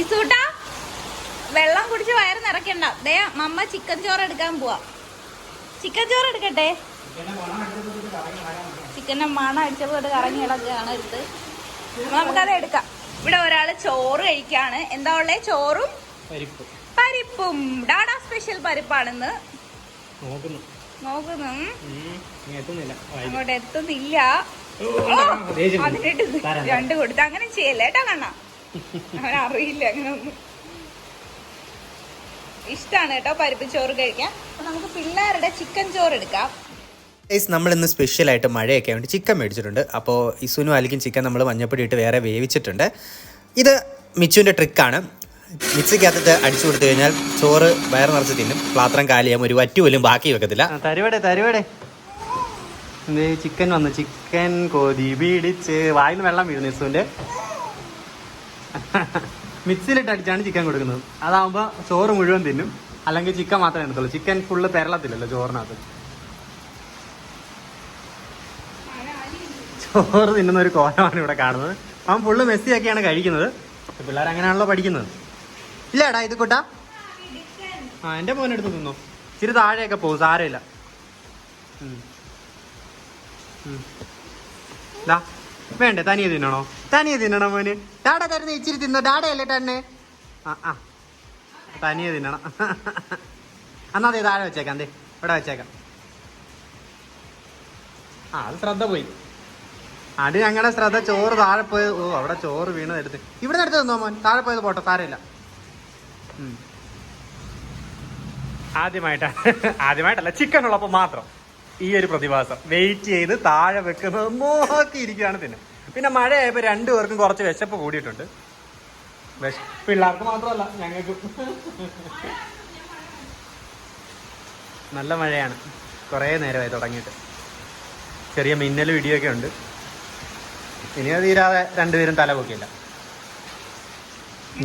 ഇസൂട്ടാ വെള്ളം കുടിച്ച് വയറ് നിറയ്ക്കണ്ട. ദേ മമ്മ ചിക്കൻ ചോറ് എടുക്കാൻ പോവാ. ചിക്കൻ ചോറ് എടുക്കട്ടെ? ചിക്കന്റെ മണം അടിച്ചത് കറങ്ങി കിടക്കുകയാണ് എടുത്ത്. നമുക്കത് എടുക്കാം. ഇവിടെ ഒരാൾ ചോറ് കഴിക്കാണ്. എന്താ ഉള്ളേ? ചോറും പരിപ്പ്. ഡാഡാ സ്പെഷ്യൽ പരിപ്പാണെന്ന്. നോക്കുന്നു. അങ്ങോട്ട് എത്തുന്നില്ല. അതിനിട്ട് രണ്ട് കൊടുത്ത്. അങ്ങനെ ചെയ്യല്ലേ കണ്ണാ? അറിയില്ല അങ്ങനെ ഒന്നും. ഇഷ്ടാണ് കേട്ടോ പരിപ്പ് ചോറ് കഴിക്കാൻ. അപ്പൊ നമുക്ക് പിള്ളേരുടെ ചിക്കൻ ചോറ് എടുക്കാം. ഗൈസ് നമ്മൾ ഇന്ന് സ്പെഷ്യൽ ആയിട്ട് മഴയൊക്കെ ആയതുകൊണ്ട് ചിക്കൻ മേടിച്ചിട്ടുണ്ട്. അപ്പോൾ ഇസുനും അലിക്കും ചിക്കൻ നമ്മൾ മഞ്ഞപ്പൊടി ഇട്ട് വേറെ വേവിച്ചിട്ടുണ്ട്. ഇത് മിച്ചുവിന്റെ ട്രിക്കാണ് മിക്സിക്കകത്ത് അടിച്ചു കൊടുത്തു കഴിഞ്ഞാൽ ചോറ് വയറ് നിറച്ച് തിന്നും. പാത്രം കാലിയാകും ഒരു വറ്റു പോലും ബാക്കി വെക്കത്തില്ല. തരുവടെ തരുവടെ. ചിക്കൻ വന്നു. ചിക്കൻ കൊതി പിടിച്ച്. വായിൽ വെള്ളം വീഴുന്നു ഇസുവിന്റെ. മിക്സിയിലിട്ട് അടിച്ചാണ് ചിക്കൻ കൊടുക്കുന്നത്. അതാവുമ്പോൾ ചോറ് മുഴുവൻ തിന്നും. അല്ലെങ്കിൽ ചിക്കൻ മാത്രമേ എടുത്തുള്ളൂ. Chicken full പെരളത്തില്ലല്ലോ ചോറിനകത്ത്? ചോറ് തിന്നുന്ന ഒരു കോലമാണ് ഇവിടെ കാണുന്നത്. അവൻ ഫുള്ള് മെസ്സിയൊക്കെയാണ് കഴിക്കുന്നത്. പിള്ളേർ അങ്ങനെയാണല്ലോ പഠിക്കുന്നത്. ഇല്ലേടാ ഇത് കൂട്ടാ. ആ എന്റെ മോനെടുത്ത് തിന്നു. ഇച്ചിരി താഴെയൊക്കെ പോകും സാരമില്ല. വേണ്ടേ തനിയെ തിന്നണോ? തനിയെ തിന്നണോ മോന്? ഡാഡ തരുന്ന ഇച്ചിരി തിന്നോ? ഡാഡയല്ലേ തന്നെ ആ ആ. തനിയെ തിന്നണം. എന്നാ അതെ താഴെ വെച്ചേക്കാം അതെ ഇവിടെ വെച്ചേക്കാം. ആ അത് ശ്രദ്ധ പോയി. അത് ഞങ്ങളുടെ ശ്രദ്ധ ചോറ് താഴെ പോയത് ഓ അവിടെ ചോറ് വീണത് എടുത്ത്. ഇവിടെ നിന്ന് എടുത്ത് തന്നോ മോൻ? താഴെ പോയത് പോട്ടെ താരമില്ല. ആദ്യമായിട്ടാണ് ആദ്യമായിട്ടല്ല ചിക്കൻ ഉള്ളപ്പോൾ മാത്രം ഈ ഒരു പ്രതിഭാസം. വെയിറ്റ് ചെയ്ത് താഴെ വെക്കുന്നത് നോക്കിയിരിക്കുകയാണ് പിന്നെ. പിന്നെ മഴയായപ്പോൾ രണ്ടു പേർക്കും കുറച്ച് വിശപ്പ് കൂടിയിട്ടുണ്ട്. പിള്ളേർക്ക് മാത്രമല്ല ഞങ്ങൾക്ക്. നല്ല മഴയാണ്. കുറേ നേരമായി തുടങ്ങിയിട്ട്. ചെറിയ മിന്നൽ ഇടിയൊക്കെ ഉണ്ട്. ഇനി അത് തീരാതെ രണ്ടുപേരും തല പൊക്കില്ല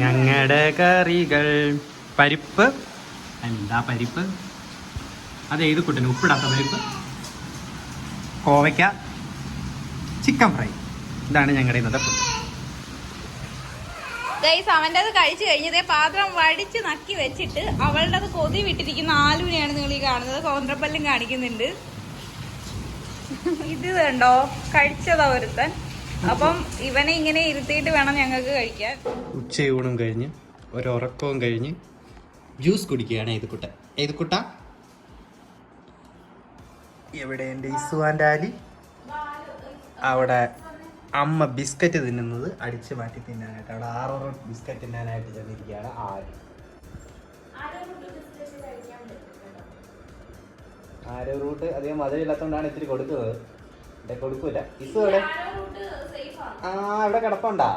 ഞങ്ങളുടെ കറികൾ പരിപ്പ്. എന്താ പരിപ്പ്? അത് ഏത് കുട്ടന്? ഉപ്പിടാത്ത പരിപ്പ്? കോവയ്ക്ക. Chicken fry. ഇതാണ് ഞങ്ങളുടെ ഇന്നത്തെ ഫുഡ് ഗൈസ് അവന്റെ അത് കഴിച്ചു കഴിഞ്ഞതേ പാത്രം വടിച്ച് നക്കി വെച്ചിട്ട് അവളുടെ അത് കൊതി വിട്ടിരിക്കുന്ന ആലുവിനെയാണ് നിങ്ങൾ ഈ കാണുന്നത്. കോന്ത്രപ്പല്ലും കാണിക്കുന്നുണ്ട്. ഇത് കണ്ടോ? കഴിച്ചതാ ഒരുത്തൻ. അപ്പം ഇവനെ ഇങ്ങനെ ഇരുത്തിയിട്ട് വേണം ഞങ്ങൾക്ക് കഴിക്കാൻ. ഉച്ചയൂണും കഴിഞ്ഞ് ഒരുറക്കവും കഴിഞ്ഞ് ജ്യൂസ് കുടിക്കുകയാണ് ഏതുക്കുട്ട ഏതുക്കുട്ട എവിടെ എന്റെ ഇസുവാന്റെ ആലി? അവിടെ അമ്മ ബിസ്ക്കറ്റ് തിന്നുന്നത് അടിച്ചു മാറ്റി തിന്നാനായിട്ട്. അവിടെ ആറോ ബിസ്ക്കറ്റ് തിന്നാനായിട്ട് ചെന്നിരിക്കുകയാണ് ആര്? ആരോ റൂട്ട് അധികം മധുരമില്ലാത്തതുകൊണ്ടാണ് ഇത്തിരി കൊടുക്കുന്നത്. ഇവിടെ കൊടുക്കൂല. ഇസു എവിടെ? ആ ഇവിടെ കിടപ്പുണ്ടാ.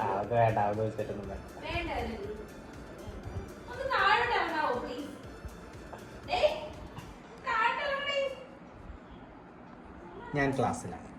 ആ അത് വേണ്ട അവിടെ വെച്ചിട്ടൊന്നും വേണ്ട. ഞാൻ ക്ലാസ്സിലാണ്.